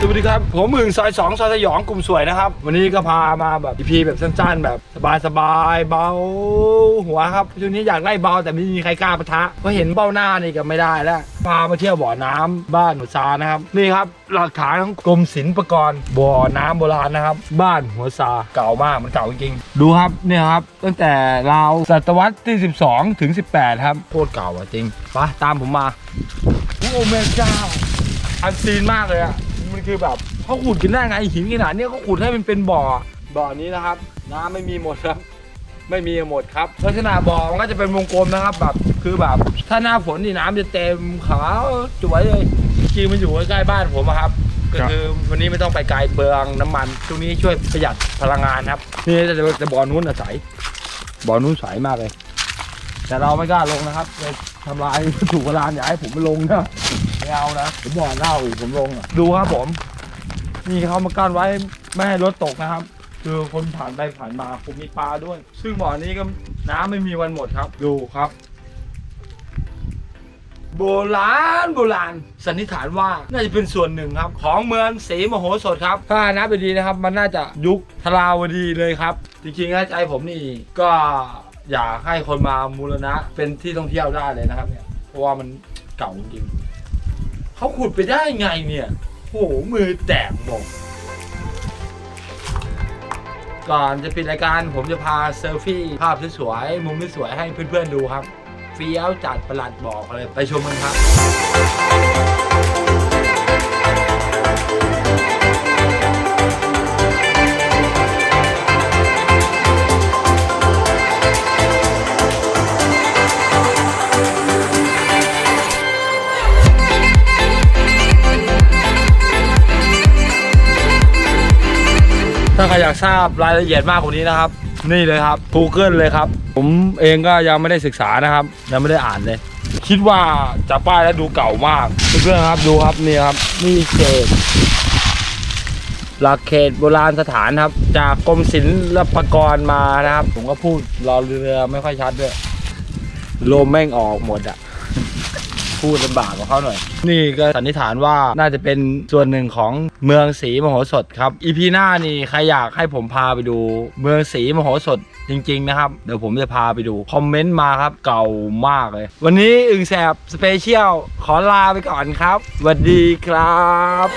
สวัสดีครับ ผมมึงซอยสองซอยสยองกลุ่มสวยนะครับ วันนี้ก็พามาแบบพีแบบสั้นๆ แบบสบายๆเบาหัวครับช่วงนี้อยากไล่เบาแต่ไม่มีใครกล้าปะทะเพราะเห็นเบ้าหน้านี่ก็ไม่ได้แล้วพามาเที่ยวบ่อน้ำบ้านหัวซานะครับนี่ครับหลักฐานของกรมศิลปากรบ่อน้ำโบราณนะครับ บ้านหัวซาเก่ามากมันเก่าจริงๆดูครับเนี่ยครับตั้งแต่ราวศตวรรษที่ 12 ถึง 18 ครับโคตรเก่าอะจริงไปตามผมมาโอ้แม่เจ้าอันซีนมากเลยอะ มันคือแบบเขาขุดกันได้ไงหินขนาดเนี้ยเขาขุดให้มันเป็นบ่อ บ่อนี้นะครับ น้ำไม่มีหมดครับ ไม่มีหมดครับ ลักษณะบ่อมันก็จะเป็นวงกลมนะครับแบบคือแบบ ถ้าหน้าฝนนี่น้ำจะเต็มขาวสวยเลยจริงๆมันอยู่ใกล้ๆบ้านผมอะครับ ก็คือวันนี้ไม่ต้องไปไกลเปลืองน้ำมันช่วงนี้ช่วยประหยัดพลังงานครับ นี่แต่แต่บ่อนู้นอะใสบ่อนู้นใสมากเลย แต่เราไม่กล้าลงนะครับเลยทำลายวัตถุโบราณอย่าให้ผมไปลงนะไม่เอานะ ผมบ่อเน่าอีกผมลงอะดูครับผมนี่เขามากั้นไว้ไม่ให้รถตกนะครับ คือคนผ่านไปผ่านมาผมมีปลาด้วย ซึ่งบ่อนี้ก็น้ำไม่มีวันหมดครับ ดูครับ โบราณโบราณสันนิษฐานว่าน่าจะเป็นส่วนหนึ่งครับ ของเมืองศรีมโหสถครับ ถ้านับไปดีนะครับ มันน่าจะยุคทราวดีเลยครับ จริงๆแล้วใจผมนี่ก็อยากให้คนมามูรณะเป็นที่ท่องเที่ยวได้เลยนะครับเนี่ยเพราะว่ามันเก่าจริงๆ เขาขุดไปได้ไงเนี่ยโอ้โหมือแตกหมดก่อนจะปิดรายการผมจะพาเซลฟี่ภาพสวยๆ มุมสวยๆให้เพื่อนๆดูครับ เฟี้ยวจัดประหลัดบอกเลย ไปชมกันครับ ถ้าใครอยากทราบรายละเอียดมากกว่านี้นะครับ นี่เลยครับ Google เลยครับ ผมเองก็ยังไม่ได้ศึกษานะครับ ยังไม่ได้อ่านเลย คิดว่าจากป้ายแล้วดูเก่ามากเพื่อนๆครับดูครับนี่ครับนี่เขตหลักเขตโบราณสถานครับ จากกรมศิลปากรมานะครับ ผมก็พูดรอเรือไม่ค่อยชัดด้วยลมแม่งออกหมดอะ พูดลำบากกว่าเขาหน่อย นี่ก็สันนิษฐานว่าน่าจะเป็นส่วนหนึ่งของเมืองศรีมโหสถครับอีพีหน้านี่ใครอยากให้ผมพาไปดูเมืองศรีมโหสถจริง ๆ นะครับ เดี๋ยวผมจะพาไปดู คอมเมนต์มาครับเก่ามากเลย วันนี้อึ่งแสบสเปเชียลขอลาไปก่อนครับสวัสดีครับ